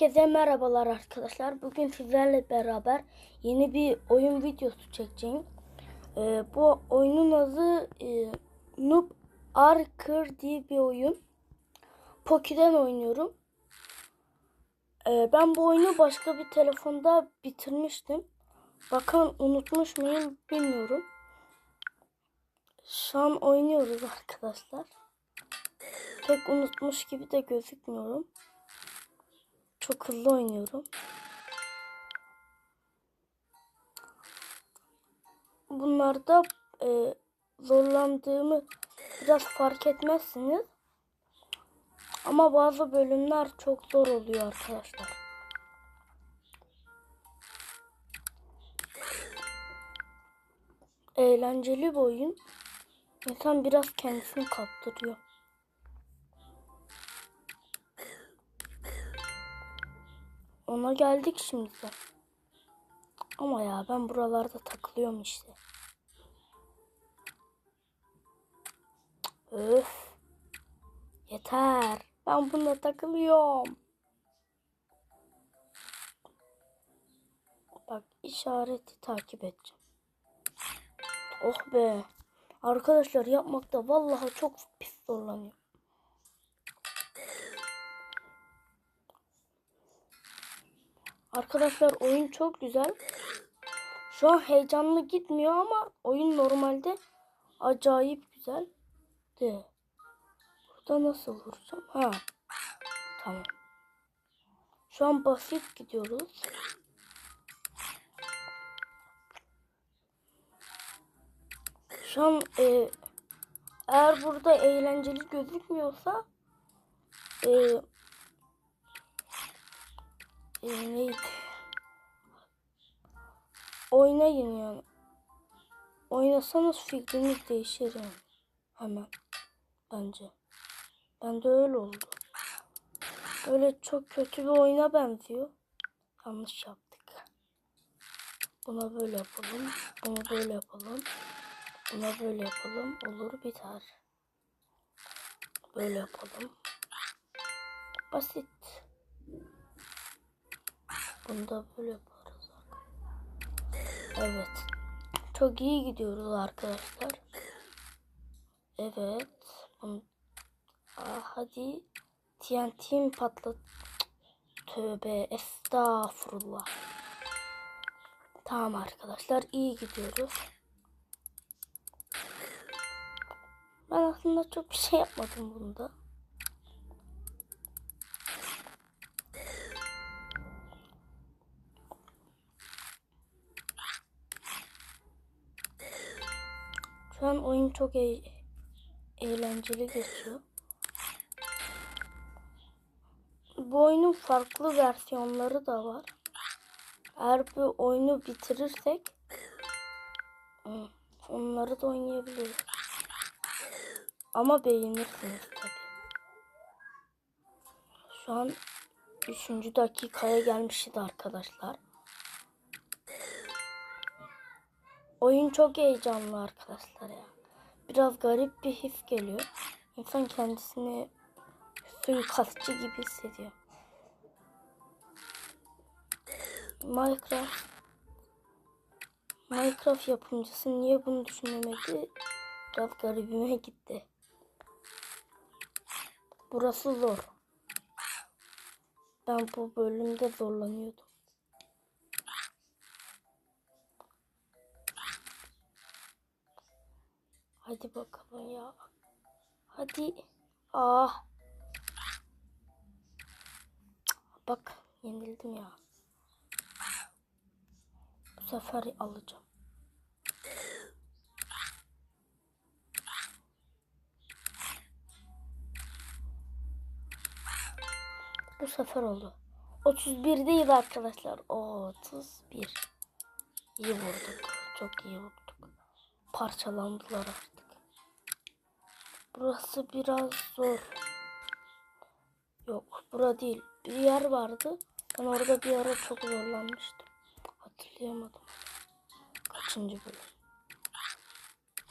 Herkese merhabalar arkadaşlar. Bugün sizlerle beraber yeni bir oyun videosu çekeceğim. Ee, bu oyunun adı e, Noob Arker diye bir oyun. Poki'den oynuyorum. Ee, ben bu oyunu başka bir telefonda bitirmiştim. Bakın unutmuş muyum bilmiyorum. Şu an oynuyoruz arkadaşlar. Pek unutmuş gibi de gözükmüyorum. Çok hızlı oynuyorum. Bunlarda e, zorlandığımı biraz fark etmezsiniz. Ama bazı bölümler çok zor oluyor arkadaşlar. Eğlenceli bir oyun. İnsan biraz kendisini kaptırıyor. Ona geldik şimdi de. Ama ya ben buralarda takılıyorum işte. Öf. Yeter. Ben bununla takılıyorum. Bak işareti takip edeceğim. Oh be. Arkadaşlar yapmakta vallahi çok pis zorlanıyor. Arkadaşlar oyun çok güzel. Şu an heyecanlı gitmiyor ama oyun normalde acayip güzel. De. Burada nasıl vuracağım? Ha. Tamam. Şu an basit gidiyoruz. Şu an e, eğer burada eğlenceli gözükmüyorsa e, neydi? Oynayın yani. Oynasanız fikriniz değişir yani. Hemen. Bence. Bende öyle oldu. Öyle çok kötü bir oyuna benziyor. Yanlış yaptık. Buna böyle yapalım. Bunu böyle yapalım. Buna böyle yapalım. Olur biter. Böyle yapalım. Basit. Bunu da böyle yaparız. Evet. Çok iyi gidiyoruz arkadaşlar. Evet. Aa, hadi. TNT'mi patlat. Tövbe estağfurullah. Tamam arkadaşlar iyi gidiyoruz. Ben aslında çok bir şey yapmadım bunda. Şu an oyun çok e eğlenceli geçiyor. Bu oyunun farklı versiyonları da var. Eğer bu oyunu bitirirsek onları da oynayabiliriz. Ama beğenirsiniz tabii. Şu an 3. dakikaya gelmişiz arkadaşlar. Oyun çok heyecanlı arkadaşlar ya. Biraz garip bir his geliyor. İnsan kendisini suikastçı gibi hissediyor. Minecraft Minecraft yapımcısı niye bunu düşünemedi? Biraz garibime gitti. Burası zor. Ben bu bölümde zorlanıyordum. Hadi bakalım ya. Hadi. Ah. Bak yenildim ya. Bu sefer alacağım. Bu sefer oldu. 31 değil arkadaşlar. O 31. İyi vurduk. Çok iyi vurduk. Parçalandılar artık. Burası biraz zor. Yok bura değil. Bir yer vardı. Ben orada bir ara çok zorlanmıştım. Hatırlayamadım. Kaçıncı bölüm?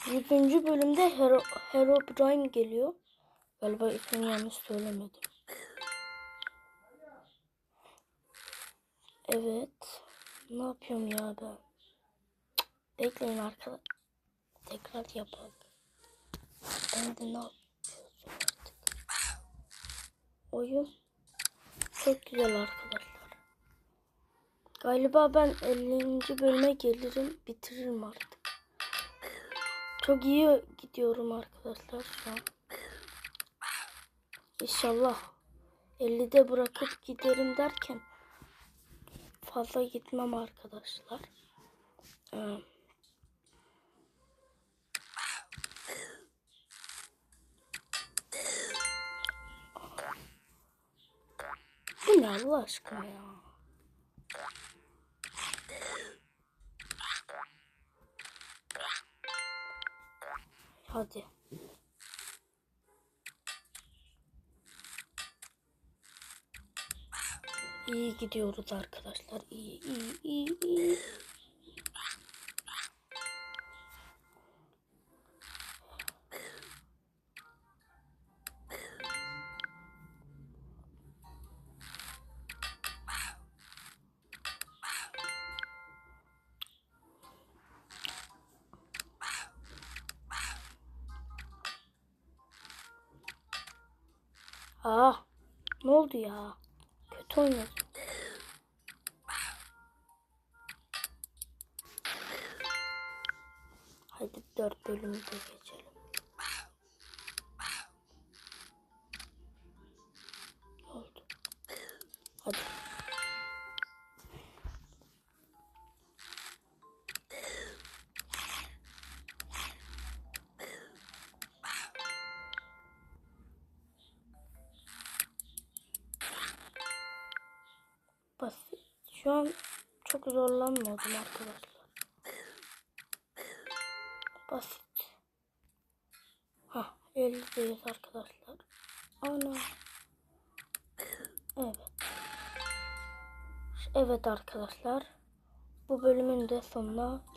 Yüzüncü bölümde Hero, Herobrine geliyor. Galiba ismini yanlış söylemedim. Evet. Ne yapıyorum ya ben? Bekleyin arkadaşlar. Tekrar yapalım. Ben de ne yapıyorsun artık? Oyun çok güzel arkadaşlar. Galiba ben 50. bölüme gelirim, bitiririm artık. Çok iyi gidiyorum arkadaşlar şu an. İnşallah 50'de bırakıp giderim derken fazla gitmem arkadaşlar. Ee, Ne Allah aşkına ya? Hadi. İyi gidiyoruz arkadaşlar. İyi, iyi, iyi, iyi. Aa, ne oldu ya? Kötü oynadım. Hadi dört bölümü de geçelim. Şu an çok zorlanmadım arkadaşlar. Basit. Ha, 50'deyiz arkadaşlar. Ana. Evet. Evet arkadaşlar. Bu bölümün de sonuna geldik.